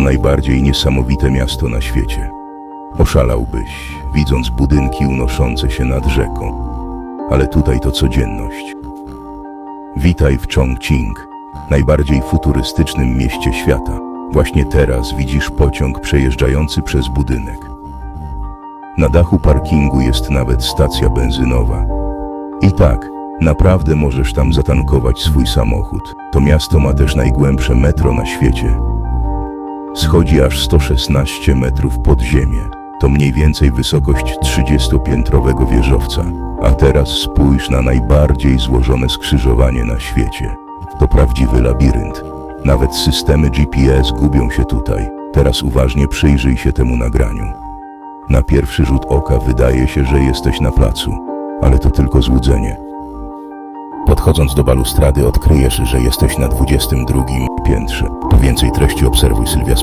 To najbardziej niesamowite miasto na świecie. Oszalałbyś, widząc budynki unoszące się nad rzeką. Ale tutaj to codzienność. Witaj w Chongqing, najbardziej futurystycznym mieście świata. Właśnie teraz widzisz pociąg przejeżdżający przez budynek. Na dachu parkingu jest nawet stacja benzynowa. I tak, naprawdę możesz tam zatankować swój samochód. To miasto ma też najgłębsze metro na świecie. Schodzi aż 116 metrów pod ziemię. To mniej więcej wysokość 30-piętrowego wieżowca. A teraz spójrz na najbardziej złożone skrzyżowanie na świecie. To prawdziwy labirynt. Nawet systemy GPS gubią się tutaj. Teraz uważnie przyjrzyj się temu nagraniu. Na pierwszy rzut oka wydaje się, że jesteś na placu, ale to tylko złudzenie. Podchodząc do balustrady odkryjesz, że jesteś na 22 piętrze. Po więcej treści obserwuj Sylwia.